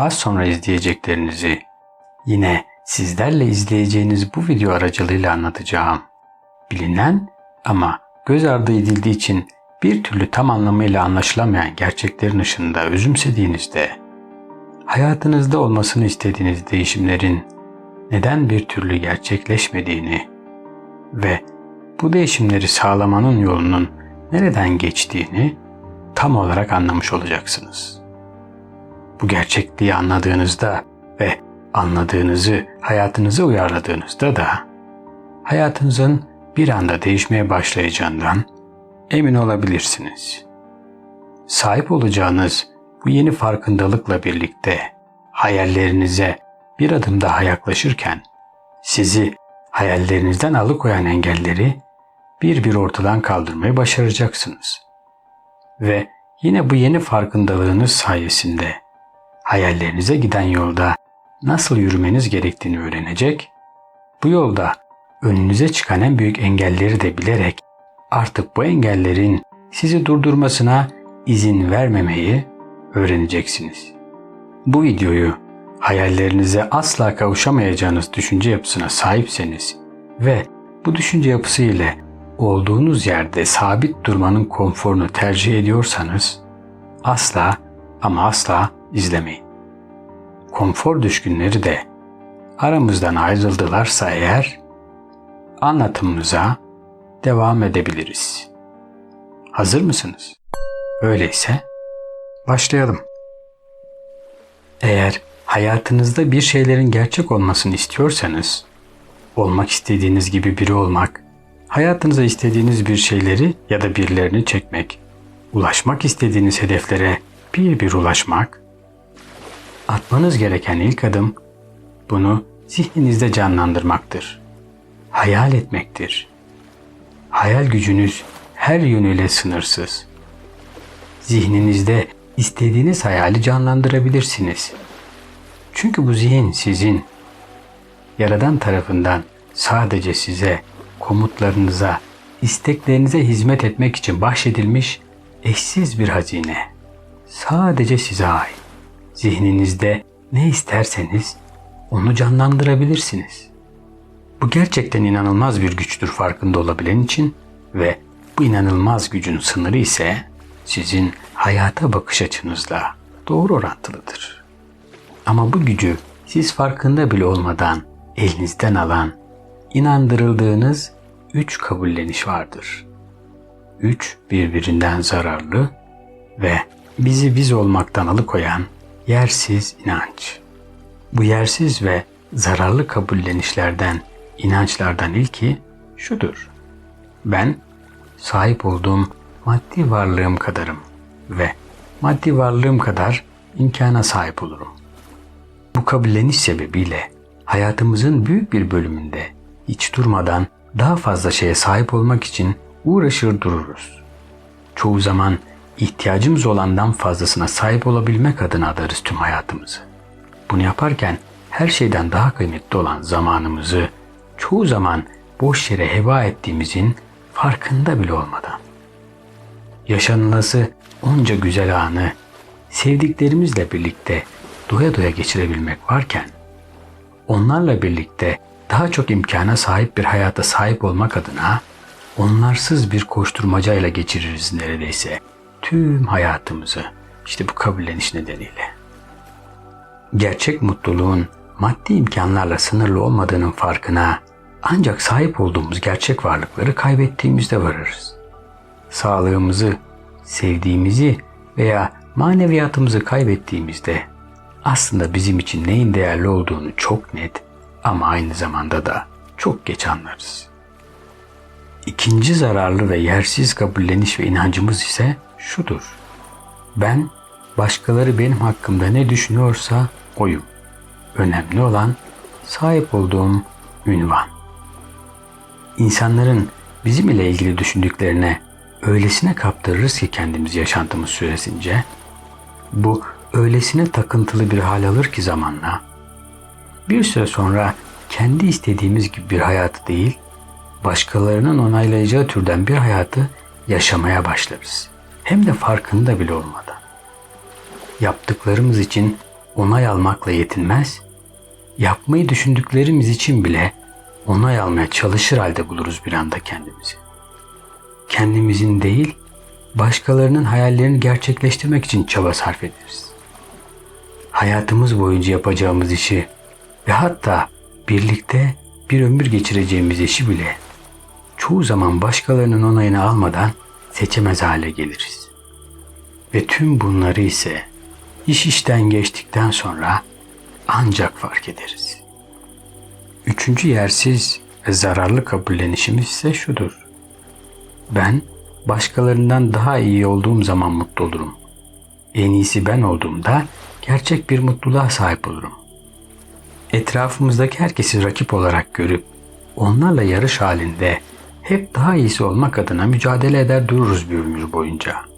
az sonra izleyeceklerinizi yine sizlerle izleyeceğiniz bu video aracılığıyla anlatacağım. Bilinen ama göz ardı edildiği için bir türlü tam anlamıyla anlaşılamayan gerçeklerin ışığında özümsediğinizde, hayatınızda olmasını istediğiniz değişimlerin neden bir türlü gerçekleşmediğini ve bu değişimleri sağlamanın yolunun nereden geçtiğini tam olarak anlamış olacaksınız. Bu gerçekliği anladığınızda ve anladığınızı hayatınıza uyarladığınızda da hayatınızın bir anda değişmeye başlayacağından emin olabilirsiniz. Sahip olacağınız bu yeni farkındalıkla birlikte hayallerinize bir adım daha yaklaşırken sizi hayallerinizden alıkoyan engelleri bir bir ortadan kaldırmayı başaracaksınız. Ve yine bu yeni farkındalığınız sayesinde hayallerinize giden yolda nasıl yürümeniz gerektiğini öğrenecek, bu yolda önünüze çıkan en büyük engelleri de bilerek artık bu engellerin sizi durdurmasına izin vermemeyi öğreneceksiniz. Bu videoyu hayallerinize asla kavuşamayacağınız düşünce yapısına sahipseniz ve bu düşünce yapısı ile olduğunuz yerde sabit durmanın konforunu tercih ediyorsanız asla ama asla izlemeyin. Konfor düşkünleri de aramızdan ayrıldılarsa eğer anlatımımıza devam edebiliriz. Hazır mısınız? Öyleyse başlayalım. Eğer hayatınızda bir şeylerin gerçek olmasını istiyorsanız, olmak istediğiniz gibi biri olmak, hayatınıza istediğiniz bir şeyleri ya da birilerini çekmek, ulaşmak istediğiniz hedeflere bir bir ulaşmak, atmanız gereken ilk adım bunu zihninizde canlandırmaktır. Hayal etmektir. Hayal gücünüz her yönüyle sınırsız. Zihninizde istediğiniz hayali canlandırabilirsiniz. Çünkü bu zihin sizin. Yaradan tarafından sadece size, komutlarınıza, isteklerinize hizmet etmek için bahşedilmiş eşsiz bir hazine. Sadece size ait. Zihninizde ne isterseniz onu canlandırabilirsiniz. Bu gerçekten inanılmaz bir güçtür farkında olabilen için ve bu inanılmaz gücün sınırı ise sizin hayata bakış açınızla doğru orantılıdır. Ama bu gücü siz farkında bile olmadan elinizden alan, inandırıldığınız üç kabulleniş vardır. Üç birbirinden zararlı ve bizi biz olmaktan alıkoyan yersiz inanç. Bu yersiz ve zararlı kabullenişlerden, inançlardan ilki şudur. Ben sahip olduğum maddi varlığım kadarım ve maddi varlığım kadar imkana sahip olurum. Bu kabulleniş sebebiyle hayatımızın büyük bir bölümünde hiç durmadan daha fazla şeye sahip olmak için uğraşır dururuz. Çoğu zaman ihtiyacımız olandan fazlasına sahip olabilmek adına adarız tüm hayatımızı. Bunu yaparken her şeyden daha kıymetli olan zamanımızı çoğu zaman boş yere heba ettiğimizin farkında bile olmadan. Yaşanılası onca güzel anı sevdiklerimizle birlikte doya doya geçirebilmek varken onlarla birlikte daha çok imkana sahip bir hayata sahip olmak adına onlarsız bir koşturmacayla geçiririz neredeyse tüm hayatımızı işte bu kabulleniş nedeniyle. Gerçek mutluluğun maddi imkanlarla sınırlı olmadığının farkına ancak sahip olduğumuz gerçek varlıkları kaybettiğimizde varırız. Sağlığımızı, sevdiğimizi veya maneviyatımızı kaybettiğimizde aslında bizim için neyin değerli olduğunu çok net ama aynı zamanda da çok geç anlarız. İkinci zararlı ve yersiz kabulleniş ve inancımız ise şudur. Ben başkaları benim hakkımda ne düşünüyorsa oyum. Önemli olan sahip olduğum ünvan. İnsanların bizim ile ilgili düşündüklerine öylesine kaptırırız ki kendimiz yaşantımız süresince, bu öylesine takıntılı bir hal alır ki zamanla, bir süre sonra kendi istediğimiz gibi bir hayatı değil, başkalarının onaylayacağı türden bir hayatı yaşamaya başlarız. Hem de farkında bile olmadan. Yaptıklarımız için onay almakla yetinmez, yapmayı düşündüklerimiz için bile onay almaya çalışır halde buluruz bir anda kendimizi. Kendimizin değil, başkalarının hayallerini gerçekleştirmek için çaba sarf ederiz. Hayatımız boyunca yapacağımız işi ve hatta birlikte bir ömür geçireceğimiz işi bile çoğu zaman başkalarının onayını almadan seçemez hale geliriz. Ve tüm bunları ise iş işten geçtikten sonra ancak fark ederiz. Üçüncü yersiz ve zararlı kabullenişimiz ise şudur. Ben başkalarından daha iyi olduğum zaman mutlu olurum. En iyisi ben olduğumda gerçek bir mutluluğa sahip olurum. Etrafımızdaki herkesi rakip olarak görüp onlarla yarış halinde hep daha iyisi olmak adına mücadele eder dururuz bir ömür boyunca.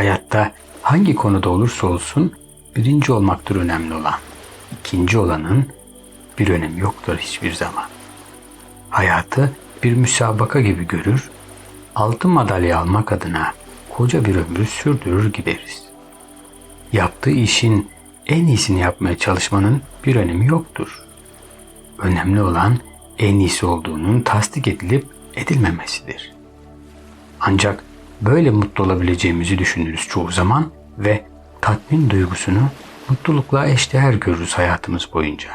Hayatta hangi konuda olursa olsun birinci olmaktır önemli olan. İkinci olanın bir önemi yoktur hiçbir zaman. Hayatı bir müsabaka gibi görür, altın madalya almak adına koca bir ömrü sürdürür gideriz. Yaptığı işin en iyisini yapmaya çalışmanın bir önemi yoktur. Önemli olan en iyisi olduğunun tasdik edilip edilmemesidir. Ancak böyle mutlu olabileceğimizi düşünürüz çoğu zaman ve tatmin duygusunu mutlulukla eşdeğer görürüz hayatımız boyunca.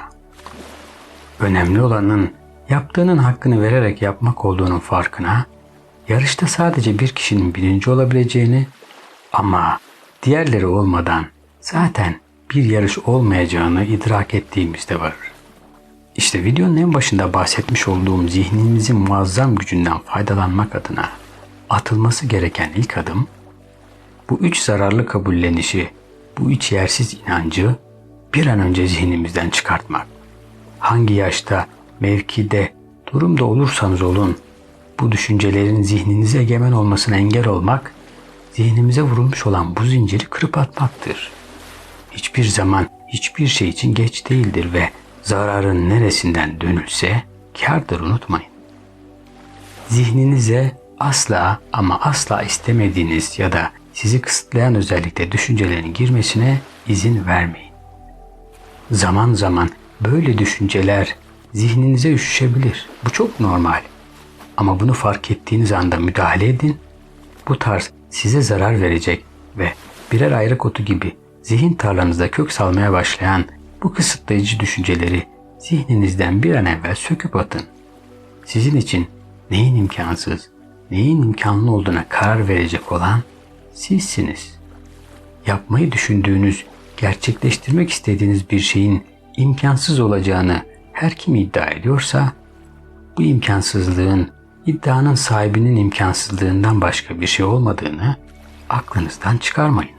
Önemli olanın yaptığının hakkını vererek yapmak olduğunun farkına, yarışta sadece bir kişinin birinci olabileceğini ama diğerleri olmadan zaten bir yarış olmayacağını idrak ettiğimizde varır. İşte videonun en başında bahsetmiş olduğum zihnimizin muazzam gücünden faydalanmak adına atılması gereken ilk adım, bu üç zararlı kabullenişi, bu üç yersiz inancı bir an önce zihnimizden çıkartmak. Hangi yaşta, mevkide, durumda olursanız olun, bu düşüncelerin zihninize egemen olmasına engel olmak, zihnimize vurulmuş olan bu zinciri kırıp atmaktır. Hiçbir zaman hiçbir şey için geç değildir ve zararın neresinden dönülse kârdır unutmayın. Zihninize asla ama asla istemediğiniz ya da sizi kısıtlayan özellikle düşüncelerin girmesine izin vermeyin. Zaman zaman böyle düşünceler zihninize üşüşebilir. Bu çok normal. Ama bunu fark ettiğiniz anda müdahale edin. Bu tarz size zarar verecek ve birer ayrık otu gibi zihin tarlanızda kök salmaya başlayan bu kısıtlayıcı düşünceleri zihninizden bir an evvel söküp atın. Sizin için neyin imkansız, neyin imkanlı olduğuna karar verecek olan sizsiniz. Yapmayı düşündüğünüz, gerçekleştirmek istediğiniz bir şeyin imkansız olacağını her kim iddia ediyorsa, bu imkansızlığın iddianın sahibinin imkansızlığından başka bir şey olmadığını aklınızdan çıkarmayın.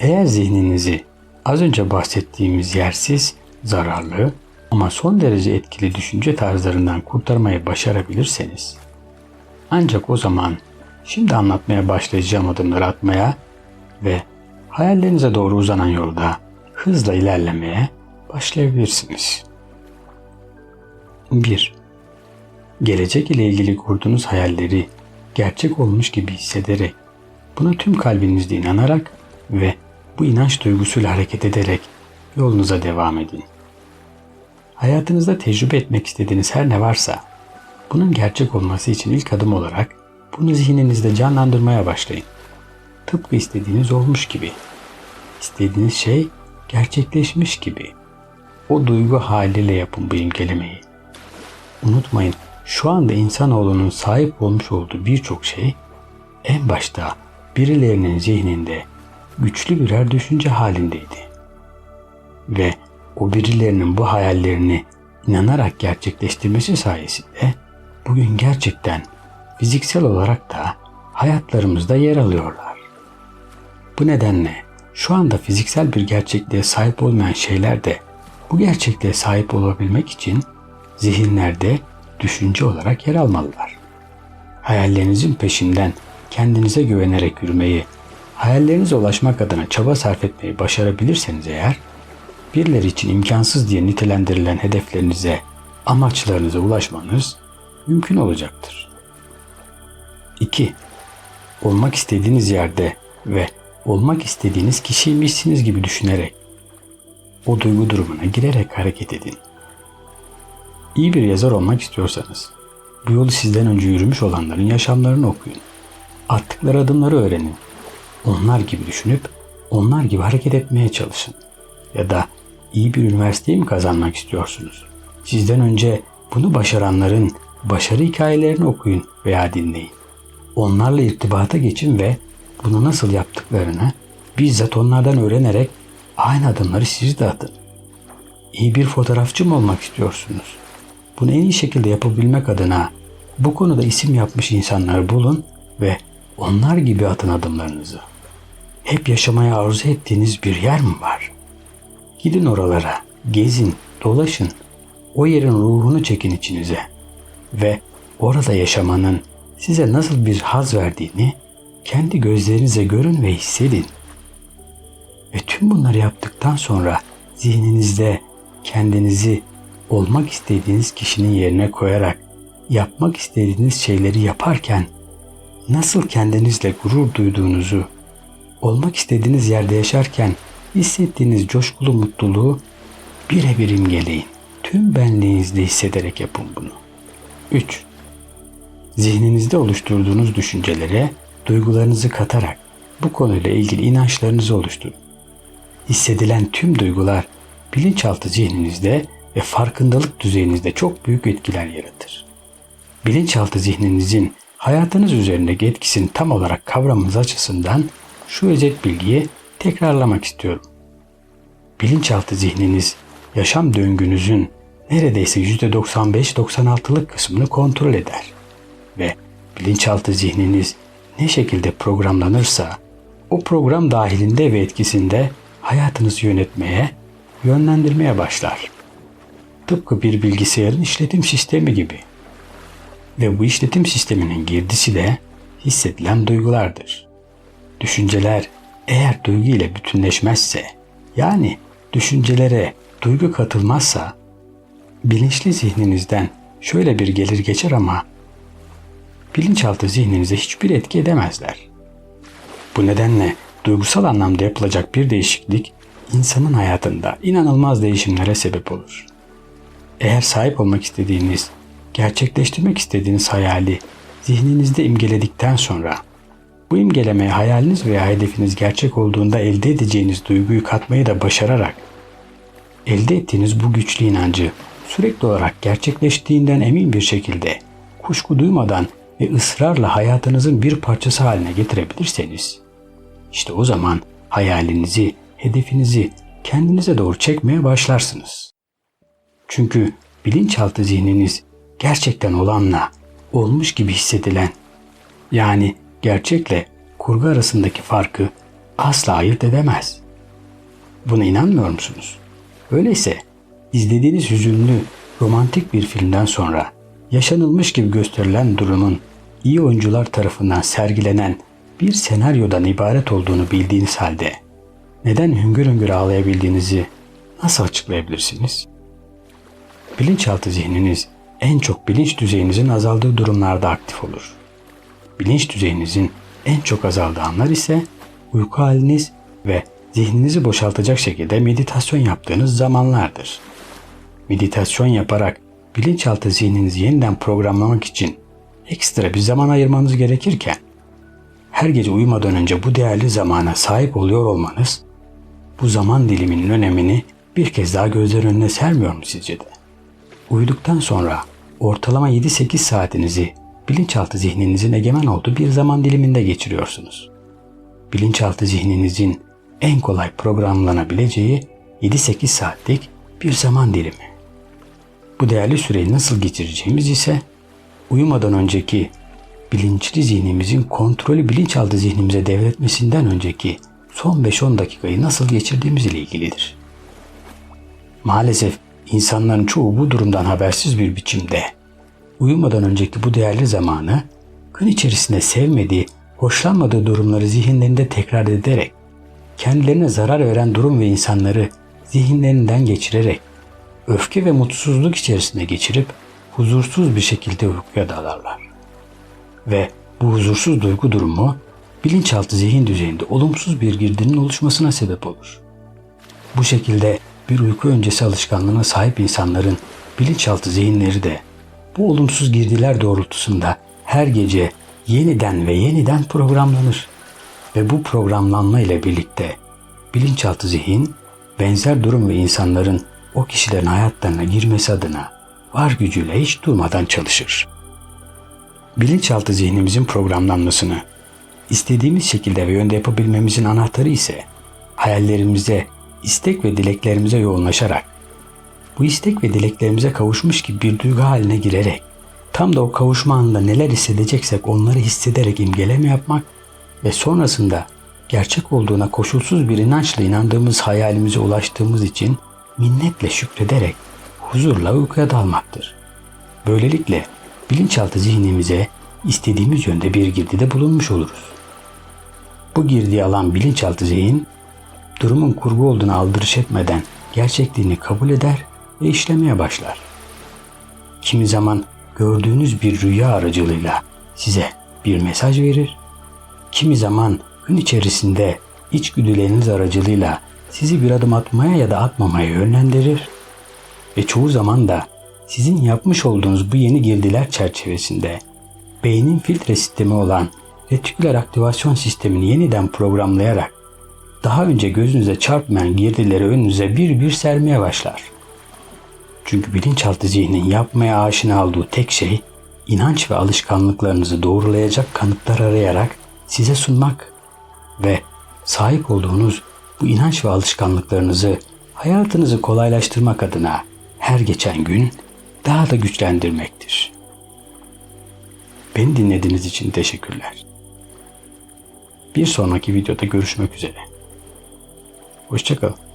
Eğer zihninizi az önce bahsettiğimiz yersiz, zararlı ama son derece etkili düşünce tarzlarından kurtarmayı başarabilirseniz, ancak o zaman şimdi anlatmaya başlayacağım adımları atmaya ve hayallerinize doğru uzanan yolda hızla ilerlemeye başlayabilirsiniz. 1. Gelecek ile ilgili kurduğunuz hayalleri gerçek olmuş gibi hissederek, buna tüm kalbinizle inanarak ve bu inanç duygusuyla hareket ederek yolunuza devam edin. Hayatınızda tecrübe etmek istediğiniz her ne varsa, bunun gerçek olması için ilk adım olarak bunu zihninizde canlandırmaya başlayın. Tıpkı istediğiniz olmuş gibi. İstediğiniz şey gerçekleşmiş gibi. O duygu haliyle yapın bu imgelemeyi. Unutmayın, şu anda insanoğlunun sahip olmuş olduğu birçok şey en başta birilerinin zihninde güçlü birer düşünce halindeydi. Ve o birilerinin bu hayallerini inanarak gerçekleştirmesi sayesinde bugün gerçekten fiziksel olarak da hayatlarımızda yer alıyorlar. Bu nedenle şu anda fiziksel bir gerçekliğe sahip olmayan şeyler de bu gerçekliğe sahip olabilmek için zihinlerde düşünce olarak yer almalılar. Hayallerinizin peşinden kendinize güvenerek yürümeyi, hayallerinize ulaşmak adına çaba sarf etmeyi başarabilirseniz eğer, birileri için imkansız diye nitelendirilen hedeflerinize, amaçlarınıza ulaşmanız mümkün olacaktır. 2. Olmak istediğiniz yerde ve olmak istediğiniz kişiymişsiniz gibi düşünerek o duygu durumuna girerek hareket edin. İyi bir yazar olmak istiyorsanız bu yolu sizden önce yürümüş olanların yaşamlarını okuyun. Attıkları adımları öğrenin. Onlar gibi düşünüp onlar gibi hareket etmeye çalışın. Ya da iyi bir üniversiteyi mi kazanmak istiyorsunuz? Sizden önce bunu başaranların başarı hikayelerini okuyun veya dinleyin. Onlarla irtibata geçin ve bunu nasıl yaptıklarını bizzat onlardan öğrenerek aynı adımları siz de atın. İyi bir fotoğrafçı mı olmak istiyorsunuz? Bunu en iyi şekilde yapabilmek adına bu konuda isim yapmış insanları bulun ve onlar gibi atın adımlarınızı. Hep yaşamaya arzu ettiğiniz bir yer mi var? Gidin oralara, gezin, dolaşın. O yerin ruhunu çekin içinize ve orada yaşamanın size nasıl bir haz verdiğini kendi gözlerinize görün ve hissedin. Ve tüm bunları yaptıktan sonra zihninizde kendinizi olmak istediğiniz kişinin yerine koyarak yapmak istediğiniz şeyleri yaparken nasıl kendinizle gurur duyduğunuzu, olmak istediğiniz yerde yaşarken hissettiğiniz coşkulu mutluluğu birebir imgeleyin. Tüm benliğinizde hissederek yapın bunu. 3. Zihninizde oluşturduğunuz düşüncelere duygularınızı katarak bu konuyla ilgili inançlarınızı oluşturun. Hissedilen tüm duygular bilinçaltı zihninizde ve farkındalık düzeyinizde çok büyük etkiler yaratır. Bilinçaltı zihninizin hayatınız üzerindeki etkisini tam olarak kavramınız açısından şu özet bilgiyi tekrarlamak istiyorum. Bilinçaltı zihniniz yaşam döngünüzün neredeyse %95-96'lık kısmını kontrol eder ve bilinçaltı zihniniz ne şekilde programlanırsa o program dahilinde ve etkisinde hayatınızı yönetmeye, yönlendirmeye başlar. Tıpkı bir bilgisayarın işletim sistemi gibi. Ve bu işletim sisteminin girdisi de hissedilen duygulardır. Düşünceler eğer duygu ile bütünleşmezse, yani düşüncelere duygu katılmazsa, bilinçli zihninizden şöyle bir gelir geçer ama bilinçaltı zihninize hiçbir etki edemezler. Bu nedenle duygusal anlamda yapılacak bir değişiklik insanın hayatında inanılmaz değişimlere sebep olur. Eğer sahip olmak istediğiniz, gerçekleştirmek istediğiniz hayali zihninizde imgeledikten sonra bu imgelemeye hayaliniz veya hedefiniz gerçek olduğunda elde edeceğiniz duyguyu katmayı da başararak elde ettiğiniz bu güçlü inancı sürekli olarak gerçekleştiğinden emin bir şekilde kuşku duymadan ve ısrarla hayatınızın bir parçası haline getirebilirseniz işte o zaman hayalinizi, hedefinizi kendinize doğru çekmeye başlarsınız. Çünkü bilinçaltı zihniniz gerçekten olanla olmuş gibi hissedilen yani gerçekle kurgu arasındaki farkı asla ayırt edemez. Buna inanmıyor musunuz? Öyleyse izlediğiniz hüzünlü, romantik bir filmden sonra yaşanılmış gibi gösterilen durumun iyi oyuncular tarafından sergilenen bir senaryodan ibaret olduğunu bildiğiniz halde neden hüngür hüngür ağlayabildiğinizi nasıl açıklayabilirsiniz? Bilinçaltı zihniniz en çok bilinç düzeyinizin azaldığı durumlarda aktif olur. Bilinç düzeyinizin en çok azaldığı anlar ise uyku haliniz ve zihninizi boşaltacak şekilde meditasyon yaptığınız zamanlardır. Meditasyon yaparak bilinçaltı zihninizi yeniden programlamak için ekstra bir zaman ayırmanız gerekirken her gece uyumadan önce bu değerli zamana sahip oluyor olmanız bu zaman diliminin önemini bir kez daha gözler önüne sermiyor mu sizce de? Uyuduktan sonra ortalama 7-8 saatinizi bilinçaltı zihninizin egemen olduğu bir zaman diliminde geçiriyorsunuz. Bilinçaltı zihninizin en kolay programlanabileceği 7-8 saatlik bir zaman dilimi. Bu değerli süreyi nasıl geçireceğimiz ise uyumadan önceki bilinçli zihnimizin kontrolü bilinçaltı zihnimize devretmesinden önceki son 5-10 dakikayı nasıl geçirdiğimiz ile ilgilidir. Maalesef insanların çoğu bu durumdan habersiz bir biçimde uyumadan önceki bu değerli zamanı gün içerisinde sevmediği, hoşlanmadığı durumları zihinlerinde tekrar ederek, kendilerine zarar veren durum ve insanları zihinlerinden geçirerek, öfke ve mutsuzluk içerisinde geçirip huzursuz bir şekilde uykuya dalarlar. Ve bu huzursuz duygu durumu bilinçaltı zihin düzeyinde olumsuz bir girdinin oluşmasına sebep olur. Bu şekilde bir uyku öncesi alışkanlığına sahip insanların bilinçaltı zihinleri de bu olumsuz girdiler doğrultusunda her gece yeniden ve yeniden programlanır. Ve bu programlanma ile birlikte bilinçaltı zihin benzer durum ve insanların o kişilerin hayatlarına girmesi adına var gücüyle hiç durmadan çalışır. Bilinçaltı zihnimizin programlanmasını istediğimiz şekilde ve yönde yapabilmemizin anahtarı ise hayallerimize, istek ve dileklerimize yoğunlaşarak bu istek ve dileklerimize kavuşmuş gibi bir duygu haline girerek tam da o kavuşma anında neler hissedeceksek onları hissederek imgeleme yapmak ve sonrasında gerçek olduğuna koşulsuz bir inançla inandığımız hayalimize ulaştığımız için minnetle şükrederek huzurla uykuya dalmaktır. Böylelikle bilinçaltı zihnimize istediğimiz yönde bir girdide bulunmuş oluruz. Bu girdiği alan bilinçaltı zihin, durumun kurgu olduğunu aldırış etmeden gerçekliğini kabul eder ve işlemeye başlar. Kimi zaman gördüğünüz bir rüya aracılığıyla size bir mesaj verir, kimi zaman gün içerisinde içgüdüleriniz aracılığıyla sizi bir adım atmaya ya da atmamaya yönlendirir ve çoğu zaman da sizin yapmış olduğunuz bu yeni girdiler çerçevesinde beynin filtre sistemi olan retiküler aktivasyon sistemini yeniden programlayarak daha önce gözünüze çarpmayan girdileri önünüze bir bir sermeye başlar. Çünkü bilinçaltı zihnin yapmaya aşina olduğu tek şey inanç ve alışkanlıklarınızı doğrulayacak kanıtlar arayarak size sunmak ve sahip olduğunuz bu inanç ve alışkanlıklarınızı hayatınızı kolaylaştırmak adına her geçen gün daha da güçlendirmektir. Beni dinlediğiniz için teşekkürler. Bir sonraki videoda görüşmek üzere. Hoşçakalın.